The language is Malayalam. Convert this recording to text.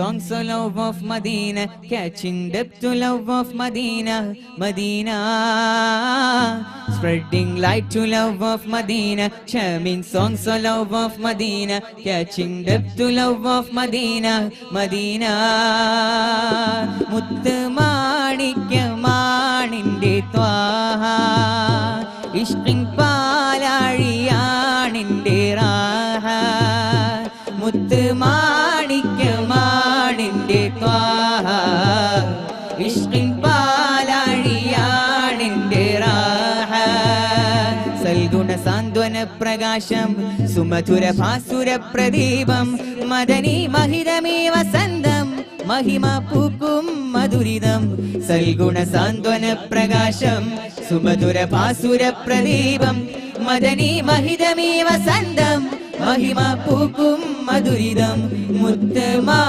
Songs of love of Medina, catching depth to love of Medina, Medina. Spreading light to love of Medina, charming songs of love of Medina, catching depth to love of Medina, Medina. മുത്ത് മാണിക്യമാണിന്റെ ത്വാഹ ഇഷ്കിൻ പാലാഴിയാണിന്റെ റാഹ മുത്ത് മാണിക്യമാണിന്റെ ത്വാഹ. ഇഷ്കിൻ പാലാഴിയാണിന്റെ റാഹ. സൽഗുണ സാന്ത്വന പ്രകാശം സുമധുര ഭാസുര പ്രദീപം മദനി മഹിതമേ വസന്തം മഹിമ പൂക്കും മധുരിതം. സൽഗുണ സാന്ത്വന പ്രകാശം സുമധുര ഭാസുര പ്രദീപം മദനി മഹിതമേ വസന്തം മഹിമ പൂക്കും മധുരിതം മുത്തമാ